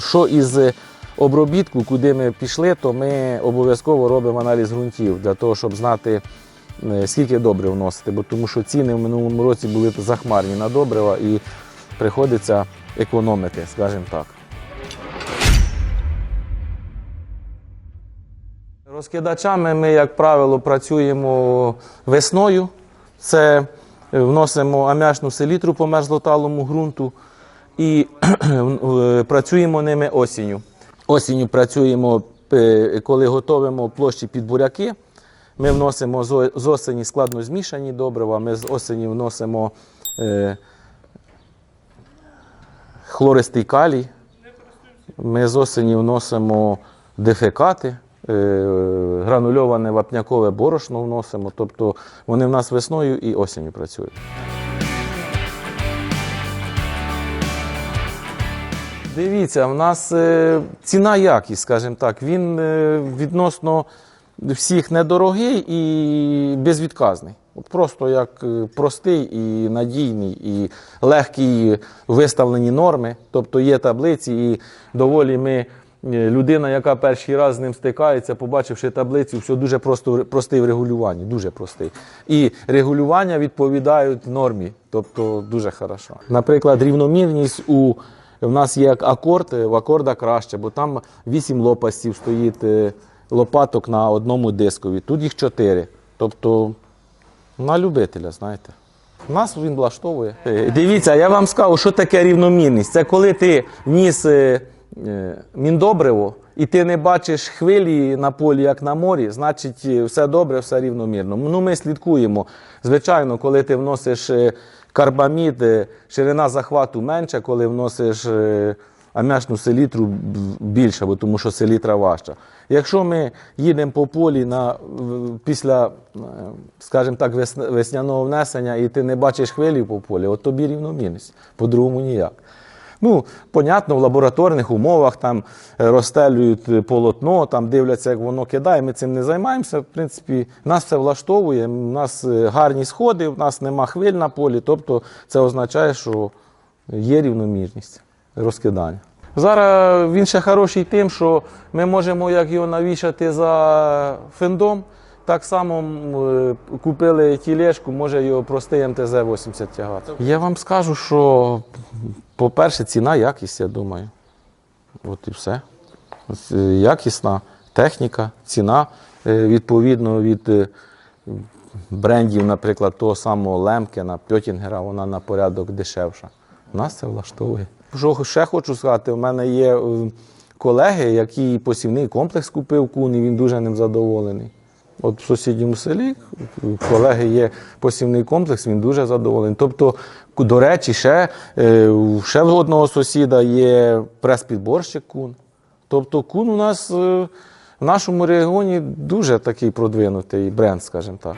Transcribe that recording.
що із обробітку, куди ми пішли, то ми обов'язково робимо аналіз ґрунтів для того, щоб знати, е, скільки добрив вносити, бо тому що ціни в минулому році були захмарні на добрива і приходиться економити, скажімо так. Розкидачами ми, як правило, працюємо весною. Це вносимо аміачну селітру по мерзлоталому ґрунту і е, працюємо ними осінню. Осінню працюємо, е, коли готуємо площі під буряки. Ми вносимо з осені складно змішані добрива, ми з осені вносимо е, хлористий калій, ми з осені вносимо дефекати, гранульоване вапнякове борошно вносимо. Тобто вони в нас весною і осінню працюють. Дивіться, в нас е, ціна якість, скажімо так, він е, відносно всіх недорогий і безвідказний. От просто як е, простий і надійний, і легкі виставлені норми. Тобто є таблиці, і доволі ми. Людина, яка перший раз з ним стикається, побачивши таблицю, все дуже просто простий в регулюванні, дуже простий. І регулювання відповідають нормі, тобто дуже хорошо. Наприклад, рівномірність у в нас є акорд, в акорда краще, бо там 8 лопастів стоїть е, лопаток на одному дискові. Тут їх 4. Тобто на любителя, знаєте. Нас він влаштовує. Е, Дивіться, я вам скажу, що таке рівномірність. Це коли ти вніс е, міндобриво, і ти не бачиш хвилі на полі, як на морі, значить е, все добре, все рівномірно. Ну, ми слідкуємо. Звичайно, коли ти вносиш е, карбамід, е, ширина захвату менша, коли вносиш е, аміачну селітру більша, бо тому що селітра важча. Якщо ми їдемо по полі на, після, е, скажімо так, весняного внесення, і ти не бачиш хвилі по полі, от тобі рівномірність, по-другому ніяк. Ну, понятно, в лабораторних умовах там е, розстелюють полотно, там дивляться, як воно кидає. Ми цим не займаємося. В принципі, нас це влаштовує. У нас е, гарні сходи, у нас нема хвиль на полі. Тобто це означає, що є рівномірність розкидання. Зараз він ще хороший тим, що ми можемо як його навішати за фендом. Так само е, купили тілешку, може його простий МТЗ-80 тягати. Я вам скажу, що, по-перше, ціна, якість, я думаю. От і все. Е, Якісна техніка, ціна, е, відповідно від брендів, наприклад, того самого Лемкена, Пьотінгера, вона на порядок дешевша. Нас це влаштовує. Що ще хочу сказати, у мене є колеги, які посівний комплекс купив кун, і він дуже ним задоволений. От в сусідньому селі колеги є посівний комплекс, він дуже задоволений. Тобто, до речі, ще, е, ще в одного сусіда є прес-підборщик кун. Тобто кун у нас е, в нашому регіоні дуже такий продвинутий бренд, скажімо так.